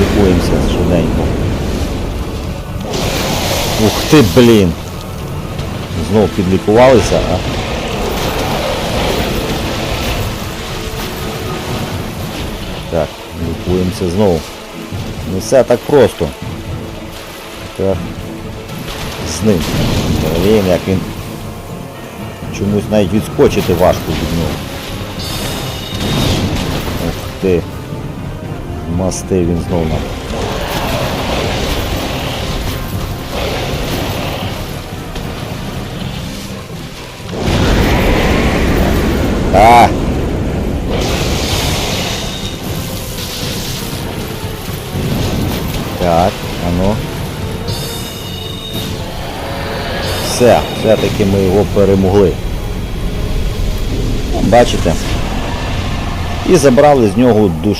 лікуємося швиденько. Ух ти, блін! Знов підлікувалися, а? Так, лікуємося знову. Не все так просто. Так. З ним. Блін, як він чомусь навіть відскочити важко від нього. Ух ти. Мастив він знов нам. А! Так, а ну. Все, все-таки ми його перемогли. Бачите? І забрали з нього душу.